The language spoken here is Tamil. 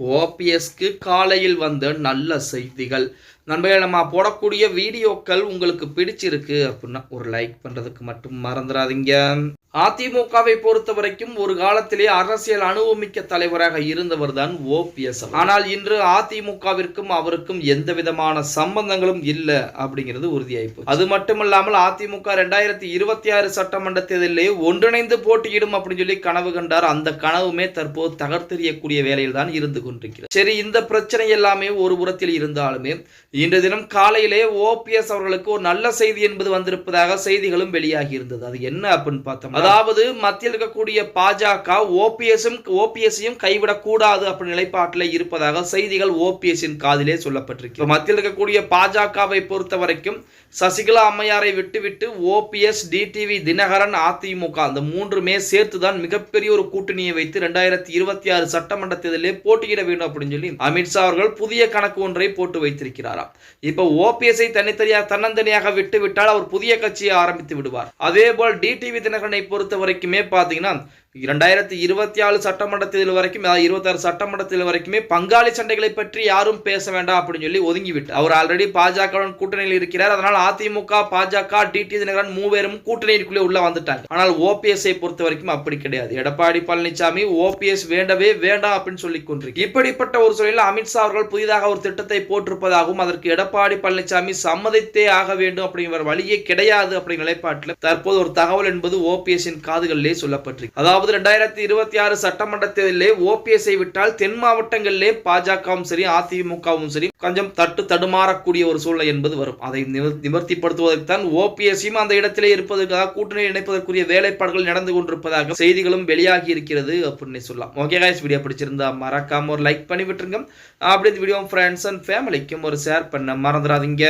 ஓபிஎஸ்க்கு காலையில் வந்த நல்ல செய்திகள். நண்பர்கள் நம்ம போடக்கூடிய வீடியோக்கள் உங்களுக்கு பிடிச்சிருக்கு அப்படின்னா ஒரு லைக் பண்ணுறதுக்கு மட்டும் மறந்துடாதீங்க. அதிமுகவை பொறுத்த வரைக்கும் ஒரு காலத்திலே அரசியல் அனுபவமிக்க தலைவராக இருந்தவர் தான் ஓபிஎஸ் ஆனால் இன்று அதிமுகவிற்கும் அவருக்கும் எந்த விதமான சம்பந்தங்களும் இல்லை அப்படிங்கிறது உறுதியாயிப்பு அது மட்டுமல்லாமல் அதிமுக ரெண்டாயிரத்தி இருபத்தி ஆறு சட்டமன்ற தேர்தலிலே ஒன்றிணைந்து போட்டியிடும் அப்படின்னு சொல்லி கனவு கண்டார். அந்த கனவுமே தற்போது தகர்த்தெறியக்கூடிய வேலையில் தான் இருந்து கொண்டிருக்கிறது. சரி இந்த பிரச்சனை எல்லாமே ஒரு புறத்தில் இருந்தாலுமே இன்று தினம் காலையிலே ஓபிஎஸ் அவர்களுக்கு ஒரு நல்ல செய்தி என்பது வந்திருப்பதாக செய்திகளும் வெளியாகி இருந்தது. அது என்ன அப்படின்னு பார்த்தோம் அதாவது மத்தியில் இருக்கக்கூடிய பாஜக ஓபிஎஸும் ஓபிஎஸ்ஸையும் கைவிடக்கூடாது அப்படி நிலைப்பாட்டில் இருப்பதாக செய்திகள் ஓபிஎஸ்ஸின் காதிலே சொல்லப்பட்டிருக்கு. மத்தியில் இருக்கக்கூடிய பாஜகவை பொறுத்த வரைக்கும் சசிகலா அம்மையாரை விட்டுவிட்டு ஓபிஎஸ் டிடிவி தினகரன் அதிமுக அந்த மூன்றுமே சேர்த்து தான் மிகப்பெரிய ஒரு கூட்டணியை வைத்து ரெண்டாயிரத்தி இருபத்தி ஆறு சட்டமன்ற தேர்தலிலே போட்டியிட வேண்டும் அப்படின்னு சொல்லி அமித்ஷா அவர்கள் புதிய கணக்கு ஒன்றை போட்டு வைத்திருக்கிறாராம். இப்போ ஓபிஎஸ்ஐ தனித்தனியாக தன்னந்தனியாக விட்டு விட்டால் அவர் புதிய கட்சியை ஆரம்பித்து விடுவார். அதே போல் டிடிவி தினகரனை பொறுத்த வரைக்குமே பார்த்தீங்கன்னா இரண்டாயிரத்தி இருபத்தி ஆறு சட்டமன்ற தேர்தல் வரைக்கும் அதாவது இருபத்தாறு சட்டமன்ற தேர்தல் வரைக்குமே பங்காளி சண்டைகளை பற்றி யாரும் பேச வேண்டாம் அப்படின்னு சொல்லி ஒதுங்கிவிட்டு அவர் ஆல்ரெடி பாஜகவுடன் கூட்டணியில் இருக்கிறார். அதனால் அதிமுக பாஜக டிடி தினகரன் மூவேரும் கூட்டணிக்குள்ளே உள்ள வந்துட்டாங்க. ஆனால் ஓபிஎஸ்ஐ பொறுத்த வரைக்கும் அப்படி கிடையாது. எடப்பாடி பழனிசாமி ஓபிஎஸ் வேண்டவே வேண்டாம் அப்படின்னு சொல்லி கொண்டிருக்கு இப்படிப்பட்ட ஒரு சூழலில் அமித்ஷா அவர்கள் புதிதாக ஒரு திட்டத்தை போட்டிருப்பதாகவும் அதற்கு எடப்பாடி பழனிசாமி சம்மதித்தே ஆக வேண்டும் அப்படிங்கிற வழியே கிடையாது அப்படிங்கிற நிலைப்பாட்டில் தற்போது ஒரு தகவல் என்பது ஓபிஎஸ்ஸின் காதுகளிலே சொல்லப்பட்டிருக்கு. அதாவது ரெண்டாயிரத்தி இருபத்தி ஆறு சட்டமன்ற தேர்தலிலே ஓபிஎஸ்ஐ விட்டால் தென் மாவட்டங்களிலே பாஜகவும் சரி அதிமுகவும் சரி கொஞ்சம் தட்டு தடுமாறக்கூடிய ஒரு சூழ்நிலை என்பது வரும். அதை நிவர்த்திப்படுத்துவதற்குத்தான் ஓபிஎஸ்யும் அந்த இடத்திலே இருப்பதற்காக கூட்டணி இணைப்பதற்குரிய வேலைப்பாடுகள் நடந்து கொண்டிருப்பதாக செய்திகளும் வெளியாகி இருக்கிறது அப்படின்னு சொல்லலாம். ஓகே காய்ஸ் வீடியோ பிடிச்சிருந்தா மறக்காம ஒரு லைக் பண்ணி விட்டுருங்க அப்படி இந்த வீடியோ ஃப்ரெண்ட்ஸ் அண்ட் ஃபேமிலிக்கும் ஒரு ஷேர் பண்ண மறந்துடாதீங்க.